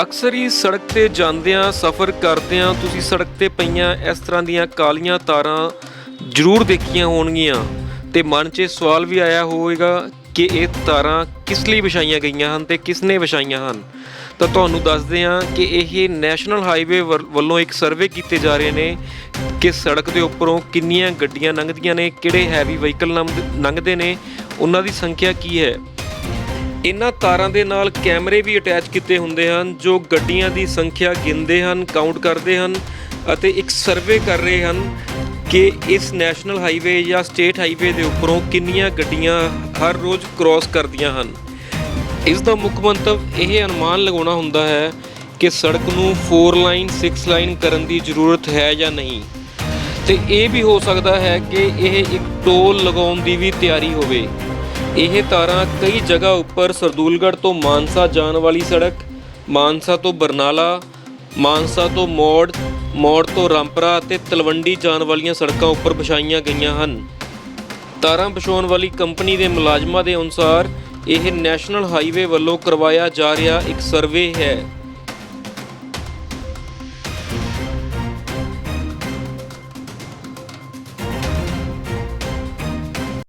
ਅਕਸਰ ਹੀ ਸੜਕ ਤੇ ਜਾਂਦਿਆਂ, ਸਫ਼ਰ ਕਰਦਿਆਂ ਤੁਸੀਂ ਸੜਕ ਤੇ ਪਈਆਂ ਇਸ ਤਰ੍ਹਾਂ ਦੀਆਂ ਕਾਲੀਆਂ ਤਾਰਾਂ ਜ਼ਰੂਰ ਦੇਖੀਆਂ ਹੋਣਗੀਆਂ ਤੇ ਮਨ 'ਚ ਇਹ ਸਵਾਲ ਵੀ ਆਇਆ ਹੋਵੇਗਾ ਕਿ ਇਹ ਤਾਰਾਂ ਕਿਸ ਲਈ ਵਿਛਾਈਆਂ ਗਈਆਂ ਹਨ ਤੇ ਕਿਸਨੇ ਵਿਛਾਈਆਂ ਹਨ। ਤਾਂ ਤੁਹਾਨੂੰ ਦੱਸਦੇ ਹਾਂ ਕਿ ਇਹ ਨੈਸ਼ਨਲ ਹਾਈਵੇ ਵੱਲ- ਵੱਲੋਂ ਇੱਕ ਸਰਵੇ ਕੀਤੇ ਜਾ ਰਹੇ ਨੇ ਕਿ ਸੜਕ ਦੇ ਉੱਪਰੋਂ ਕਿੰਨੀਆਂ ਗੱਡੀਆਂ ਲੰਘਦੀਆਂ ਨੇ, ਕਿਹੜੇ ਹੈਵੀ ਵਹੀਕਲ ਲੰਘਦੇ ਨੇ, ਉਹਨਾਂ ਦੀ ਸੰਖਿਆ ਕੀ ਹੈ। ਇਹਨਾਂ ਤਾਰਾਂ ਦੇ ਨਾਲ ਕੈਮਰੇ ਵੀ ਅਟੈਚ ਕੀਤੇ ਹੁੰਦੇ ਹਨ, ਜੋ ਗੱਡੀਆਂ ਦੀ ਸੰਖਿਆ ਗਿਣਦੇ ਹਨ ਕਾਊਂਟ ਕਰਦੇ ਹਨ ਅਤੇ ਇੱਕ ਸਰਵੇ ਕਰ ਰਹੇ ਹਨ ਕਿ ਇਸ ਨੈਸ਼ਨਲ ਹਾਈਵੇ ਜਾਂ ਸਟੇਟ ਹਾਈਵੇ ਦੇ ਉੱਪਰੋਂ ਕਿੰਨੀਆਂ ਗੱਡੀਆਂ ਹਰ ਰੋਜ਼ ਕ੍ਰਾਸ ਕਰਦੀਆਂ ਹਨ। ਇਸ ਦਾ ਮੁੱਖ ਮੰਤਵ ਇਹ ਅਨੁਮਾਨ ਲਗਾਉਣਾ ਹੁੰਦਾ ਹੈ ਕਿ ਸੜਕ ਨੂੰ 4 ਲਾਈਨ 6 ਲਾਈਨ ਕਰਨ ਦੀ ਜ਼ਰੂਰਤ ਹੈ ਜਾਂ ਨਹੀਂ। ਤੇ ਇਹ ਵੀ ਹੋ ਸਕਦਾ ਹੈ ਕਿ ਇਹ ਇੱਕ ਟੋਲ ਲਗਾਉਣ ਦੀ ਵੀ ਤਿਆਰੀ ਹੋਵੇ। ਇਹ ਤਾਰਾਂ ਕਈ ਜਗ੍ਹਾ ਉੱਪਰ ਸਰਦੂਲਗੜ੍ਹ ਤੋਂ ਮਾਨਸਾ ਜਾਣ ਵਾਲੀ ਸੜਕ, ਮਾਨਸਾ ਤੋਂ ਬਰਨਾਲਾ, ਮਾਨਸਾ ਤੋਂ ਮੋੜ ਮੋੜ ਤੋਂ ਰਾਮਪਰਾ ਅਤੇ ਤਲਵੰਡੀ ਜਾਣ ਵਾਲੀਆਂ ਸੜਕਾਂ ਉੱਪਰ ਵਿਛਾਈਆਂ ਗਈਆਂ ਹਨ। ਤਾਰਾਂ ਵਿਛਾਉਣ ਵਾਲੀ ਕੰਪਨੀ ਦੇ ਮੁਲਾਜ਼ਮਾਂ ਦੇ ਅਨੁਸਾਰ, ਇਹ ਨੈਸ਼ਨਲ ਹਾਈਵੇ ਵੱਲੋਂ ਕਰਵਾਇਆ ਜਾ ਰਿਹਾ ਇੱਕ ਸਰਵੇ ਹੈ।